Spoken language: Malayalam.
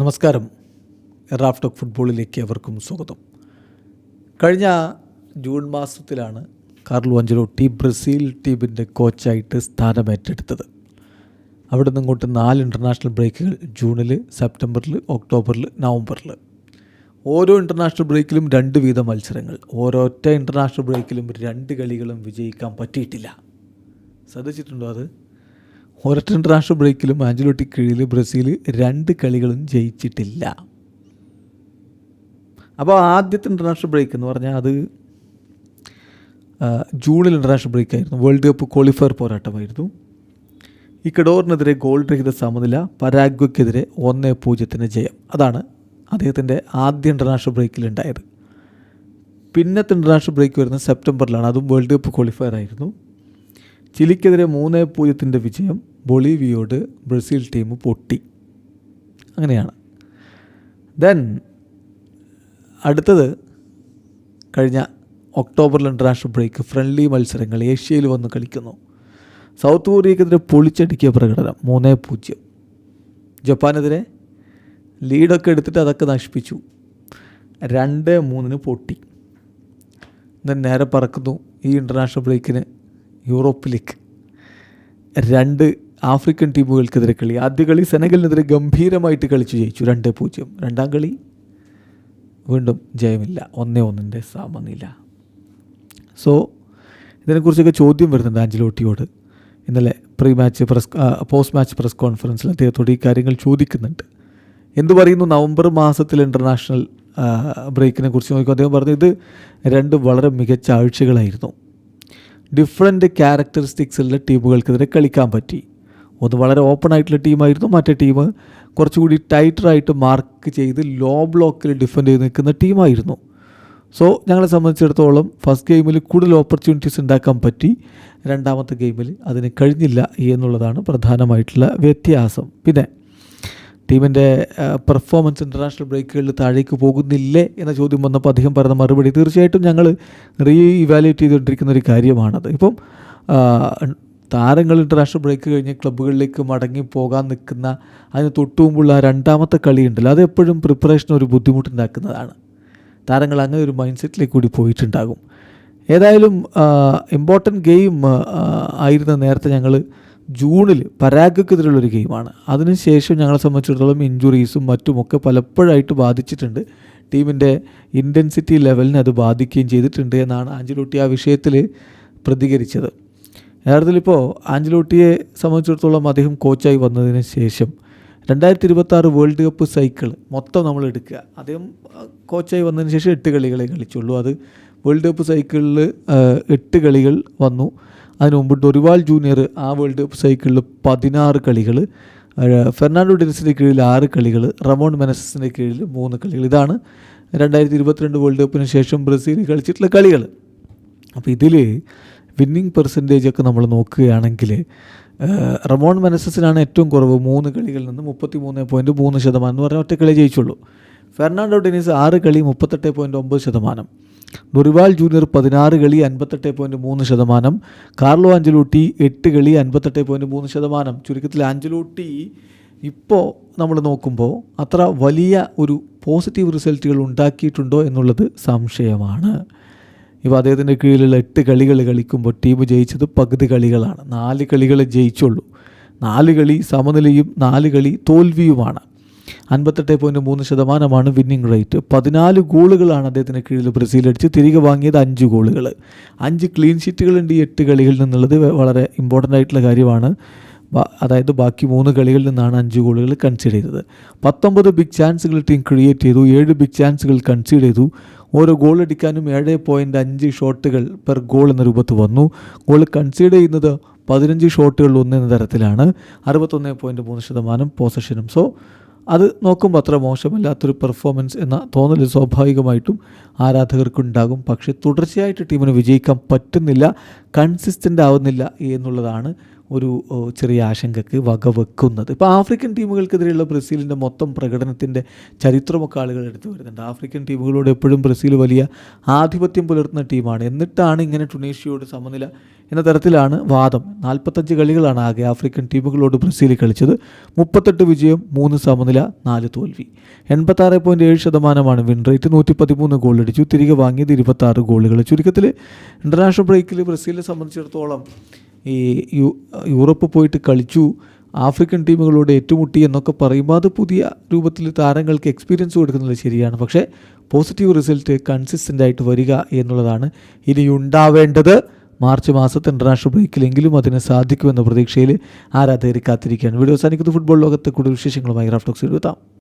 നമസ്കാരം. റാഫ് ഫുട്ബോളിലേക്ക് അവർക്കും സ്വാഗതം. കഴിഞ്ഞ ജൂൺ മാസത്തിലാണ് കാർലോ അഞ്ചലോട്ടി ബ്രസീൽ ടീമിന്റെ കോച്ചായിട്ട് സ്ഥാനമേറ്റെടുത്തത്. അവിടെ നിന്ന് ഇങ്ങോട്ട് നാല് ഇന്റർനാഷണൽ ബ്രേക്കുകൾ ജൂണിൽ സെപ്റ്റംബറിൽ ഒക്ടോബറിൽ നവംബറിൽ ഓരോ ഇന്റർനാഷണൽ ബ്രേക്കിലും രണ്ട് വീതം മത്സരങ്ങൾ. ഓരോറ്റ ഇന്റർനാഷണൽ ബ്രേക്കിലും രണ്ട് കളികളും വിജയിക്കാൻ പറ്റിയിട്ടില്ല. ശ്രദ്ധിച്ചിട്ടുണ്ടോ അത്? ഒരൊറ്റ ഇന്റർനാഷണൽ ബ്രേക്കിലും ആഞ്ചലോട്ടി കീഴിൽ ബ്രസീൽ രണ്ട് കളികളും ജയിച്ചിട്ടില്ല. അപ്പോൾ ആദ്യത്തെ ഇന്റർനാഷണൽ ബ്രേക്ക് എന്ന് പറഞ്ഞാൽ അത് ജൂണിൽ ഇന്റർനാഷണൽ ബ്രേക്ക് ആയിരുന്നു. വേൾഡ് കപ്പ് ക്വാളിഫയർ പോരാട്ടമായിരുന്നു. ഇക്കഡോറിനെതിരെ ഗോൾ രഹിത സമനില പരാഗ്വയ്ക്കെതിരെ ഒന്ന് പൂജ്യത്തിന് ജയം. അതാണ് അദ്ദേഹത്തിന്റെ ആദ്യ ഇന്റർനാഷണൽ ബ്രേക്കിലുണ്ടായത് പിന്നത്തെ ഇന്റർനാഷണൽ ബ്രേക്ക് വരുന്നത് സെപ്റ്റംബറിലാണ്. അതും വേൾഡ് കപ്പ് ക്വാളിഫയർ ആയിരുന്നു. ചിലിക്കെതിരെ മൂന്ന് പൂജ്യത്തിന്റെ വിജയം ബൊളീവിയോട് ബ്രസീൽ ടീം പൊട്ടി. അങ്ങനെയാണ്. ദെൻ അടുത്തത് കഴിഞ്ഞ ഒക്ടോബറിൽ ഇന്റർനാഷണൽ ബ്രേക്ക് ഫ്രണ്ട്ലി മത്സരങ്ങൾ ഏഷ്യയിൽ വന്ന് കളിക്കുന്നു. സൗത്ത് കൊറിയക്കെതിരെ പൊളിച്ചടിക്കിയ പ്രകടനം മൂന്നേ പൂജ്യം. ജപ്പാനെതിരെ ലീഡൊക്കെ എടുത്തിട്ട് അതൊക്കെ നശിപ്പിച്ചു. രണ്ട് മൂന്നിന് പൊട്ടി. ദെൻ നേരെ പറക്കുന്നു ഈ ഇന്റർനാഷണൽ ബ്രേക്കിന് യൂറോപ്പിലേക്ക്. രണ്ട് ആഫ്രിക്കൻ ടീമുകൾക്കെതിരെ കളി. ആദ്യ കളി സെനഗലിനെതിരെ ഗംഭീരമായിട്ട് കളിച്ചു ജയിച്ചു. രണ്ട് പൂജ്യം. രണ്ടാം കളി വീണ്ടും ജയമില്ല. ഒന്നേ ഒന്നിന്റെ സമനില. സോ ഇതിനെക്കുറിച്ചൊക്കെ ചോദ്യം വരുന്നുണ്ട് ആഞ്ചലോട്ടിയോട് ഇന്നലെ pre match press post match press കോൺഫറൻസിൽ അദ്ദേഹത്തോട് ഈ കാര്യങ്ങൾ ചോദിക്കുന്നുണ്ട്. എന്തു പറയുന്നു നവംബർ മാസത്തിൽ ഇന്റർനാഷണൽ ബ്രേക്കിനെ കുറിച്ച് നോക്കുമ്പോൾ അദ്ദേഹം പറഞ്ഞു ഇത് രണ്ട് വളരെ മികച്ച ആഴ്ചകളായിരുന്നു. ഡിഫറെന്റ് ക്യാരക്ടറിസ്റ്റിക്സുള്ള ടീമുകൾക്കെതിരെ കളിക്കാൻ പറ്റി. ഒന്ന് വളരെ ഓപ്പൺ ആയിട്ടുള്ള ടീമായിരുന്നു മറ്റേ ടീം കുറച്ചുകൂടി ടൈറ്ററായിട്ട് മാർക്ക് ചെയ്ത് ലോ ബ്ലോക്കിൽ ഡിഫെൻഡ് ചെയ്ത് നിൽക്കുന്ന ടീമായിരുന്നു സോ ഞങ്ങളെ സംബന്ധിച്ചിടത്തോളം ഫസ്റ്റ് ഗെയിമിൽ കൂടുതൽ ഓപ്പർച്യൂണിറ്റീസ് ഉണ്ടാക്കാൻ പറ്റി. രണ്ടാമത്തെ ഗെയിമിൽ അതിന് കഴിഞ്ഞില്ല എന്നുള്ളതാണ് പ്രധാനമായിട്ടുള്ള വ്യത്യാസം. പിന്നെ ടീമിന്റെ പെർഫോമൻസ് ഇന്റർനാഷണൽ ബ്രേക്കുകളിൽ താഴേക്ക് പോകുന്നില്ലേ എന്ന ചോദ്യം വന്നപ്പോൾ അദ്ദേഹം പറയുന്ന മറുപടി തീർച്ചയായിട്ടും ഞങ്ങൾ റീ ഇവാലുവേറ്റ് ചെയ്തുകൊണ്ടിരിക്കുന്ന ഒരു കാര്യമാണത്. ഇപ്പം താരങ്ങൾ ഇന്റർനാഷണൽ ബ്രേക്ക് കഴിഞ്ഞ് ക്ലബ്ബുകളിലേക്ക് മടങ്ങി പോകാൻ നിൽക്കുന്ന അതിന് തൊട്ടു മുമ്പുള്ള ആ രണ്ടാമത്തെ കളി ഉണ്ടല്ലോ അത് എപ്പോഴും പ്രിപ്പറേഷൻ ഒരു ബുദ്ധിമുട്ടുണ്ടാക്കുന്നതാണ്. താരങ്ങൾ അങ്ങനെ ഒരു മൈൻഡ് സെറ്റിലേക്ക് കൂടി പോയിട്ടുണ്ടാകും. ഏതായാലും ഇമ്പോർട്ടന്റ് ഗെയിം ആയിരുന്ന നേരത്തെ ഞങ്ങൾ ജൂണിൽ പരാഗക്കെതിരെയുള്ളൊരു ഗെയിമാണ് അതിനുശേഷം ഞങ്ങളെ സംബന്ധിച്ചിടത്തോളം ഇഞ്ചുറീസും മറ്റുമൊക്കെ പലപ്പോഴായിട്ട് ബാധിച്ചിട്ടുണ്ട്. ടീമിന്റെ ഇന്റൻസിറ്റി ലെവലിനെ അത് ബാധിക്കുകയും ചെയ്തിട്ടുണ്ട് എന്നാണ് ആഞ്ചലോട്ടി ആ വിഷയത്തിൽ പ്രതികരിച്ചത്. യഥാർത്ഥത്തിൽ ഇപ്പോൾ ആഞ്ചലോട്ടിയെ സംബന്ധിച്ചിടത്തോളം അദ്ദേഹം കോച്ചായി വന്നതിന് ശേഷം രണ്ടായിരത്തി ഇരുപത്തി വേൾഡ് കപ്പ് സൈക്കിൾ മൊത്തം നമ്മൾ എടുക്കുക. അദ്ദേഹം കോച്ചായി വന്നതിന് ശേഷം എട്ട് കളികളെ കളിച്ചുള്ളൂ. അത് വേൾഡ് കപ്പ് സൈക്കിളിൽ എട്ട് കളികൾ വന്നു. അതിനു മുമ്പ് ഡൊറിവാൾ ജൂനിയർ ആ വേൾഡ് കപ്പ് സൈക്കിളിൽ പതിനാറ് കളികൾ ഫെർണാണ്ടോ ഡെനിസിന്റെ കീഴിൽ ആറ് കളികൾ റമോൺ മെനസസിന്റെ കീഴിൽ മൂന്ന് കളികൾ. ഇതാണ് രണ്ടായിരത്തി ഇരുപത്തിരണ്ട് വേൾഡ് കപ്പിന് ശേഷം ബ്രസീൽ കളിച്ചിട്ടുള്ള കളികൾ. അപ്പോൾ ഇതിൽ വിന്നിങ് പെർസെന്റേജ് ഒക്കെ നമ്മൾ നോക്കുകയാണെങ്കിൽ റമോൺ മെനസസിനാണ് ഏറ്റവും കുറവ്. മൂന്ന് കളികളിൽ നിന്ന് മുപ്പത്തി മൂന്ന് പോയിന്റ് മൂന്ന് ശതമാനം എന്ന് പറഞ്ഞാൽ ഒറ്റ കളി ജയിച്ചുള്ളൂ. ഫെർണാണ്ടോ ഡെനീസ് ആറ് കളി മുപ്പത്തെട്ട് പോയിന്റ് ഒമ്പത് ശതമാനം. ഡൊറിവാൾ ജൂനിയർ പതിനാറ് കളി അൻപത്തെട്ട് പോയിന്റ് മൂന്ന് ശതമാനം. കാർലോ ആഞ്ചലോട്ടി എട്ട് കളി അൻപത്തെട്ട് പോയിന്റ് മൂന്ന് ശതമാനം. ചുരുക്കത്തിൽ ആഞ്ചലോട്ടി ഇപ്പോൾ നമ്മൾ നോക്കുമ്പോൾ അത്ര വലിയ ഒരു പോസിറ്റീവ് റിസൾട്ടുകൾ ഉണ്ടാക്കിയിട്ടുണ്ടോ എന്നുള്ളത് സംശയമാണ്. ഇപ്പോൾ അദ്ദേഹത്തിന്റെ കീഴിലുള്ള എട്ട് കളികൾ കളിക്കുമ്പോൾ ടീം ജയിച്ചത് പകുതി കളികളാണ്. നാല് കളികൾ ജയിച്ചുള്ളൂ. നാല് കളി സമനിലയും നാല് കളി തോൽവിയുമാണ്. അൻപത്തെട്ട് പോയിന്റ് മൂന്ന് ശതമാനമാണ് വിന്നിംഗ് റേറ്റ് പതിനാല് ഗോളുകളാണ് അദ്ദേഹത്തിന് കീഴിൽ ബ്രസീൽ അടിച്ച് തിരികെ വാങ്ങിയത് അഞ്ച് ഗോളുകൾ. അഞ്ച് ക്ലീൻ ഷീറ്റുകളുണ്ട് ഈ എട്ട് കളികളിൽ നിന്നുള്ളത്. വളരെ ഇമ്പോർട്ടന്റ് ആയിട്ടുള്ള കാര്യമാണ്. അതായത് ബാക്കി മൂന്ന് കളികളിൽ നിന്നാണ് അഞ്ച് ഗോളുകൾ കൺസീഡ് ചെയ്തത്. പത്തൊമ്പത് ബിഗ് ചാൻസുകൾ ടീം ക്രിയേറ്റ് ചെയ്തു. ഏഴ് ബിഗ് ചാൻസുകൾ കൺസീഡ് ചെയ്തു. ഓരോ ഗോൾ അടിക്കാനും ഏഴ് പോയിന്റ് അഞ്ച് ഷോട്ടുകൾ പെർ ഗോൾ എന്ന രൂപത്തിൽ വന്നു. ഗോൾ കൺസീഡ് ചെയ്യുന്നത് പതിനഞ്ച് ഷോട്ടുകൾ ഒന്ന് എന്ന തരത്തിലാണ്. അറുപത്തൊന്ന് പോയിന്റ് മൂന്ന് ശതമാനം പോസഷനും സോ അത് നോക്കുമ്പോൾ അത്ര മോശമല്ലാത്തൊരു പെർഫോമൻസ് എന്ന തോന്നൽ സ്വാഭാവികമായിട്ടും ആരാധകർക്കുണ്ടാകും. പക്ഷേ തുടർച്ചയായിട്ട് ടീമിന് വിജയിക്കാൻ പറ്റുന്നില്ല കൺസിസ്റ്റന്റ് ആവുന്നില്ല എന്നുള്ളതാണ് ഒരു ചെറിയ ആശങ്കക്ക് വകവെക്കുന്നത് ഇപ്പോൾ ആഫ്രിക്കൻ ടീമുകൾക്കെതിരെയുള്ള ബ്രസീലിന്റെ മൊത്തം പ്രകടനത്തിന്റെ ചരിത്രമൊക്കെ ആളുകൾ എടുത്തു വരുന്നുണ്ട്. ആഫ്രിക്കൻ ടീമുകളോട് എപ്പോഴും ബ്രസീൽ വലിയ ആധിപത്യം പുലർത്തുന്ന ടീമാണ്. എന്നിട്ടാണ് ഇങ്ങനെ ടുണേഷ്യയോട് സമനില എന്ന തരത്തിലാണ് വാദം. നാൽപ്പത്തഞ്ച് കളികളാണ് ആകെ ആഫ്രിക്കൻ ടീമുകളോട് ബ്രസീൽ കളിച്ചത്. മുപ്പത്തെട്ട് വിജയം മൂന്ന് സമനില നാല് തോൽവി. എൺപത്താറ് പോയിന്റ് ഏഴ് ശതമാനമാണ് വിൻ റേറ്റ്. നൂറ്റി പതിമൂന്ന് ഗോൾ അടിച്ചു തിരികെ വാങ്ങിയത് ഇരുപത്താറ് ഗോളുകൾ ചുരുക്കത്തിൽ ഇന്റർനാഷണൽ ബ്രേക്കിൽ ബ്രസീലിനെ സംബന്ധിച്ചിടത്തോളം ഈ യൂറോപ്പ് പോയിട്ട് കളിച്ചു. ആഫ്രിക്കൻ ടീമുകളോട് ഏറ്റുമുട്ടി എന്നൊക്കെ പറയുമ്പോൾ അത് പുതിയ രൂപത്തിൽ താരങ്ങൾക്ക് എക്സ്പീരിയൻസ് കൊടുക്കുന്നത് ശരിയാണ്. പക്ഷേ പോസിറ്റീവ് റിസൾട്ട് കൺസിസ്റ്റന്റ് ആയിട്ട് വരിക എന്നുള്ളതാണ് ഇനി ഉണ്ടാവേണ്ടത്. മാർച്ച് മാസത്തെ ഇന്റർനാഷണൽ ബ്രേക്കിലെങ്കിലും അതിന് സാധിക്കുമെന്ന പ്രതീക്ഷയിൽ ആരാധകർ കാത്തിരിക്കുകയാണ്. വീഡിയോ അവസാനിക്കുന്നത് ഫുട്ബോൾ ലോകത്തെ കൂടുതൽ വിശേഷങ്ങളുമായി റാഫ്റ്റോക്സ് എഴുതാം